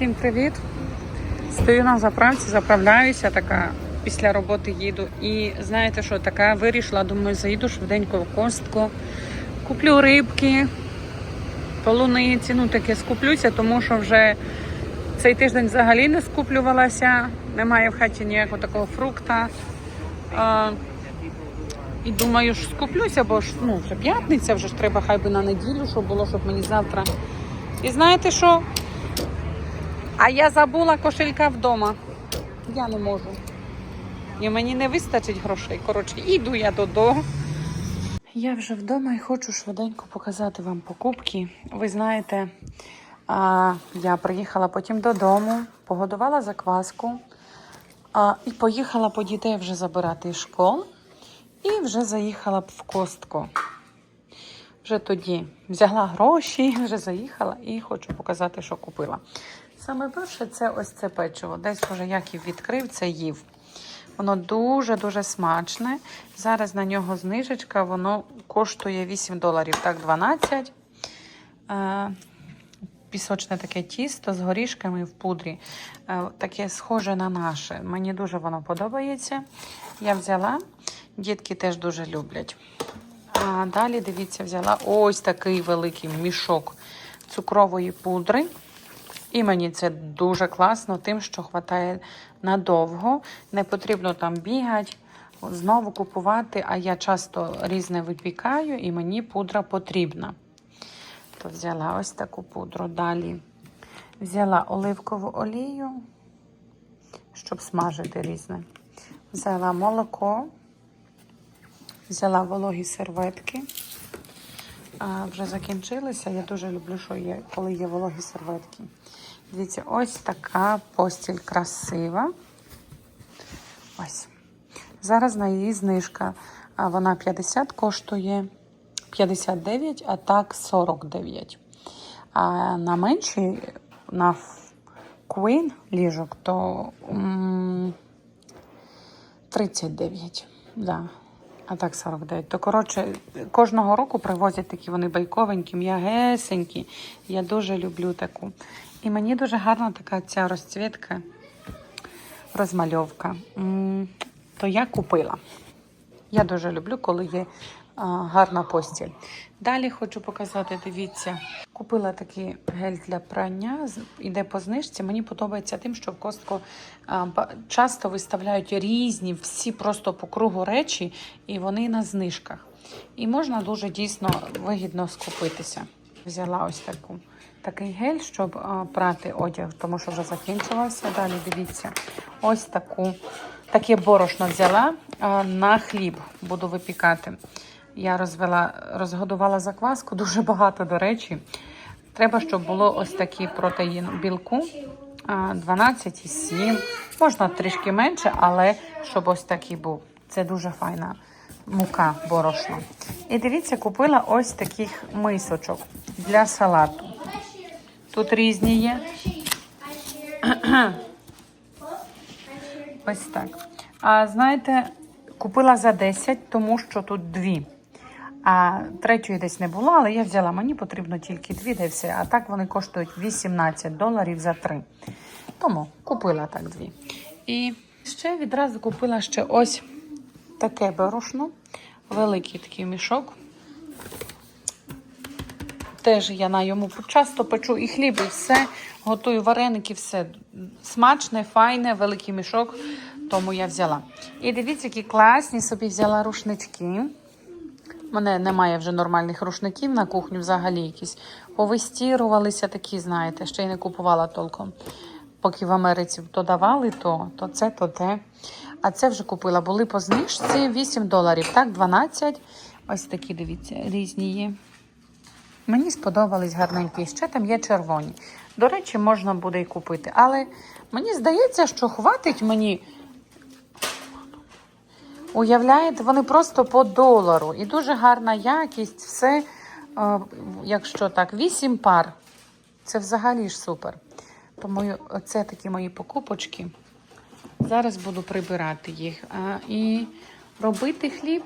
Всім привіт! Стою на заправці, заправляюся, така після роботи їду. І знаєте що, така вирішила, думаю, заїду швиденько в костку, куплю рибки, полуниці, ну таке скуплюся, тому що вже цей тиждень взагалі не скуплювалася, немає в хаті ніякого такого фрукта. А, і думаю, що скуплюся, бо ж ну, вже п'ятниця, вже ж треба хай би на неділю, щоб було, щоб мені завтра. І знаєте що? А я забула кошелька вдома. Я не можу. І мені не вистачить грошей. Коротше, іду я додому. Я вже вдома і хочу швиденько показати вам покупки. Ви знаєте, я приїхала потім додому, погодувала закваску і поїхала по дітей вже забирати із школ. І вже заїхала б в костку. Вже тоді взяла гроші, вже заїхала і хочу показати, що купила. Саме перше, це ось це печиво. Десь вже Яків відкрив, це їв. Воно дуже-дуже смачне. Зараз на нього знижечка, воно коштує 8 доларів, так, 12. Е, Пісочне таке тісто з горішками в пудрі. Е, Таке схоже на наше. Мені дуже воно подобається. Я взяла, дітки теж дуже люблять. А далі, дивіться, взяла ось такий великий мішок цукрової пудри. І мені це дуже класно, тим, що вистачає надовго. Не потрібно там бігати, знову купувати, а я часто різне випікаю, і мені пудра потрібна. То взяла ось таку пудру. Далі взяла оливкову олію, щоб смажити різне. Взяла молоко, взяла вологі серветки. Вже закінчилися. Я дуже люблю, що є, коли є вологі серветки. Дивіться, ось така постіль красива. Ось. Зараз на її знижка. Вона 50 коштує 59, а так 49. А на меншій, на Queen ліжок, то 39. Да. А так 49. То, коротше, кожного року привозять такі вони байковенькі, м'ягесенькі. Я дуже люблю таку. І мені дуже гарна така ця розцвітка, розмальовка. То я купила. Я дуже люблю, коли є гарна постіль. Далі хочу показати, дивіться, купила такий гель для прання, іде по знижці. Мені подобається тим, що в костку часто виставляють різні, всі просто по кругу речі, і вони на знижках. І можна дуже дійсно вигідно скупитися. Взяла ось таку. Такий гель, щоб прати одяг, тому що вже закінчилося. Далі дивіться, ось таку, таке борошно взяла на хліб. Буду випікати. Я розвела, розгодувала закваску, дуже багато, до речі. Треба, щоб було ось такий протеїн білку. а, 12,7. Можна трішки менше, але щоб ось такий був. Це дуже файна мука борошно. І дивіться, купила ось таких мисочок для салату. Тут різні є. Ось так. А знаєте, купила за 10, тому що тут дві. А третьої десь не було, але я взяла. Мені потрібно тільки дві, де все. А так вони коштують 18 доларів за три. Тому купила так дві. І ще відразу купила ще ось таке борошно. Великий такий мішок. Теж я на йому часто печу і хліб, і все. Готую вареники, все смачне, файне, великий мішок. Тому я взяла. І дивіться, які класні собі взяла рушнички. У мене немає вже нормальних рушників на кухню, взагалі якісь повистірувалися такі, знаєте, ще й не купувала толком. Поки в Америці то давали, то, то це, то те. А це вже купила. Були по знижці 8 доларів, так, 12. Ось такі, дивіться, різні є. Мені сподобались гарненькі. Ще там є червоні. До речі, можна буде і купити. Але мені здається, що хватить мені. Уявляєте, вони просто по долару. І дуже гарна якість, все, е, якщо так, 8 пар. Це взагалі ж супер. Тому це такі мої покупочки. Зараз буду прибирати їх. А, і робити хліб.